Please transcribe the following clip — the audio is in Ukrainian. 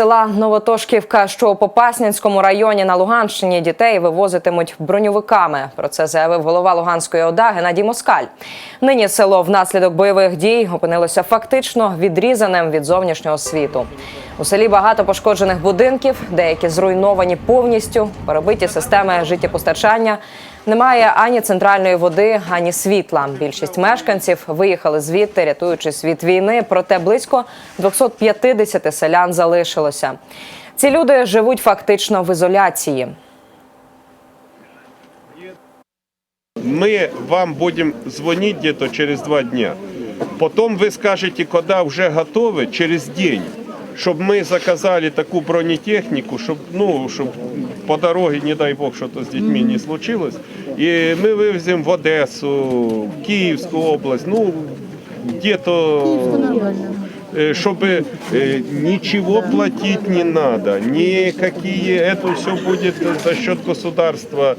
села Новотошківка, що у Попаснянському районі на Луганщині дітей вивозитимуть броньовиками. Про це заявив голова Луганської ОДА Геннадій Москаль. Нині село внаслідок бойових дій опинилося фактично відрізаним від зовнішнього світу. У селі багато пошкоджених будинків, деякі зруйновані повністю, перебиті системи життєпостачання. Немає ані центральної води, ані світла. Більшість мешканців виїхали звідти, рятуючись від війни. Проте близько 250 селян залишилося. Ці люди живуть фактично в ізоляції. Мы вам будем звонить где-то через два дня. Потом вы скажете, когда уже готовы, через день, чтобы мы заказали такую бронетехнику, чтобы, ну, чтоб по дороге, не дай бог, что-то с детьми не случилось. И мы вывезем в Одессу, в Киевскую область, ну, где-то... э, чтобы э, ничего платить не надо, никакие, это все будет за счет государства.